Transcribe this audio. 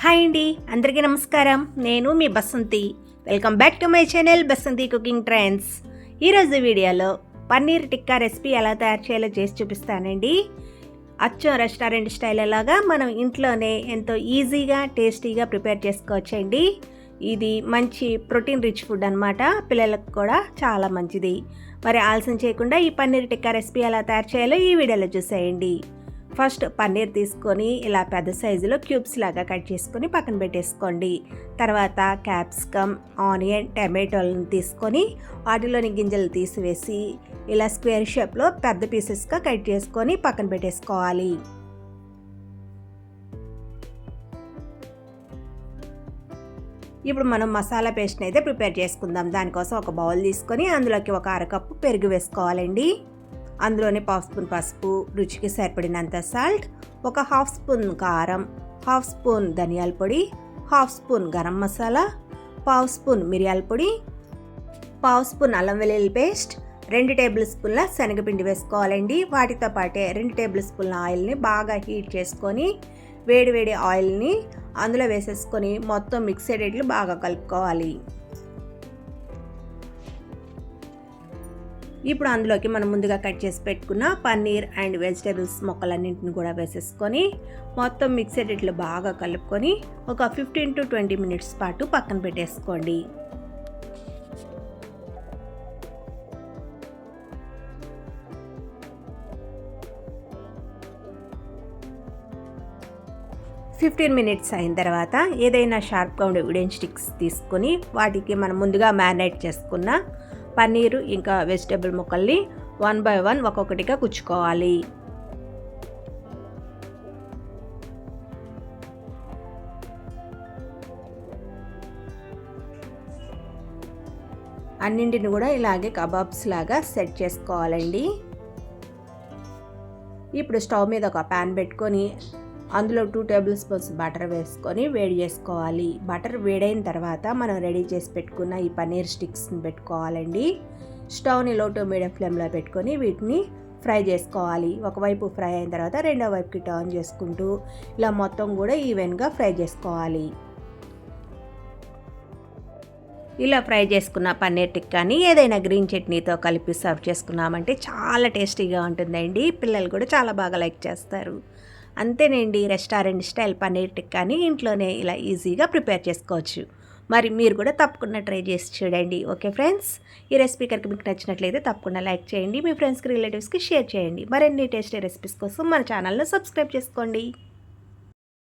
Hi అండి అందరికీ నమస్కారం. నేను మీ Basanthi. Welcome back to my channel Basanthi cooking trends ఈరోజు వీడియోలో పన్నీర్ టిక్కా రెసిపీ ఎలా తయారు చేయాలో చేసి చూపిస్తానండి. అచ్చం రెస్టారెంట్ స్టైల్ లాగా మనం ఇంట్లోనే ఎంతో ఈజీగా టేస్టీగా ప్రిపేర్ చేసుకోవచ్చండి. ఇది మంచి ప్రోటీన్ రిచ్ ఫుడ్ అనమాట పిల్లలకు కూడా చాలా మంచిది. మరి ఆలస్యం చేయకుండా ఈ పన్నీర్ టిక్కా రెసిపీ ఎలా తయారు చేయాలో ఈ వీడియోలో చూసేయండి. ఫస్ట్ పన్నీర్ తీసుకొని ఇలా పెద్ద సైజులో క్యూబ్స్ లాగా కట్ చేసుకొని పక్కన పెట్టేసుకోండి. తర్వాత క్యాప్సికమ్ ఆనియన్ టమాటోలను తీసుకొని వాటిలోని గింజలు తీసివేసి ఇలా స్క్వేర్ షేప్లో పెద్ద పీసెస్గా కట్ చేసుకొని పక్కన పెట్టేసుకోవాలి. ఇప్పుడు మనం మసాలా పేస్ట్ని అయితే ప్రిపేర్ చేసుకుందాం. దానికోసం ఒక బౌల్ తీసుకొని అందులోకి ఒక అరకప్పు పెరుగు వేసుకోవాలండి. అందులోనే పావు స్పూన్ పసుపు రుచికి సరిపడినంత సాల్ట్ ఒక హాఫ్ స్పూన్ కారం హాఫ్ స్పూన్ ధనియాల పొడి హాఫ్ స్పూన్ గరం మసాలా పావు స్పూన్ మిరియాల పొడి పావు స్పూన్ అల్లం వెల్లుల్లి పేస్ట్ రెండు టేబుల్ స్పూన్ల శనగపిండి వేసుకోవాలండి. వాటితో పాటే రెండు టేబుల్ స్పూన్ల ఆయిల్ని బాగా హీట్ చేసుకొని వేడి వేడి ఆయిల్ని అందులో వేసేసుకొని మొత్తం మిక్స్ అయ్యేట్లు బాగా కలుపుకోవాలి. ఇప్పుడు అందులోకి మనం ముందుగా కట్ చేసి పెట్టుకున్న పన్నీర్ అండ్ వెజిటేబుల్స్ మొక్కలన్నింటిని కూడా వేసేసుకొని మొత్తం మిక్సర్ ఇట్లా బాగా కలుపుకొని ఒక ఫిఫ్టీన్ టు ట్వంటీ మినిట్స్ పాటు పక్కన పెట్టేసుకోండి. ఫిఫ్టీన్ మినిట్స్ అయిన తర్వాత ఏదైనా షార్ప్గా ఉండే ఉడెన్ స్టిక్స్ తీసుకొని వాటికి మనం ముందుగా మ్యారినేట్ చేసుకున్న పన్నీరు ఇంకా వెజిటేబుల్ ముక్కల్ని వన్ బై వన్ ఒక్కొక్కటిగా కుచ్చుకోవాలి. అన్నింటిని కూడా ఇలాగే కబాబ్స్ లాగా సెట్ చేసుకోవాలండి. ఇప్పుడు స్టవ్ మీద ఒక ప్యాన్ పెట్టుకొని అందులో టూ టేబుల్ స్పూన్స్ బటర్ వేసుకొని వేడి చేసుకోవాలి. బటర్ వేడైన తర్వాత మనం రెడీ చేసి పెట్టుకున్న ఈ పన్నీర్ స్టిక్స్ని పెట్టుకోవాలండి. స్టవ్ని లో టు మీడియం ఫ్లేమ్లో పెట్టుకొని వీటిని ఫ్రై చేసుకోవాలి. ఒకవైపు ఫ్రై అయిన తర్వాత రెండో వైపుకి టర్న్ చేసుకుంటూ ఇలా మొత్తం కూడా ఈవెన్గా ఫ్రై చేసుకోవాలి. ఇలా ఫ్రై చేసుకున్న పన్నీర్ టిక్కాని ఏదైనా గ్రీన్ చట్నీతో కలిపి సర్వ్ చేసుకున్నామంటే చాలా టేస్టీగా ఉంటుందండి. పిల్లలు కూడా చాలా బాగా లైక్ చేస్తారు. అంతేనండి రెస్టారెంట్ స్టైల్ పన్నీర్ టిక్కాని ఇంట్లోనే ఇలా ఈజీగా ప్రిపేర్ చేసుకోవచ్చు. మరి మీరు కూడా తప్పకుండా ట్రై చేసి చూడండి ఓకే ఫ్రెండ్స్? ఈ రెసిపీ కనుక మీకు నచ్చినట్లయితే తప్పకుండా లైక్ చేయండి మీ ఫ్రెండ్స్కి రిలేటివ్స్కి షేర్ చేయండి. మరిన్ని టేస్టీ రెసిపీస్ కోసం మన ఛానల్ను సబ్స్క్రైబ్ చేసుకోండి.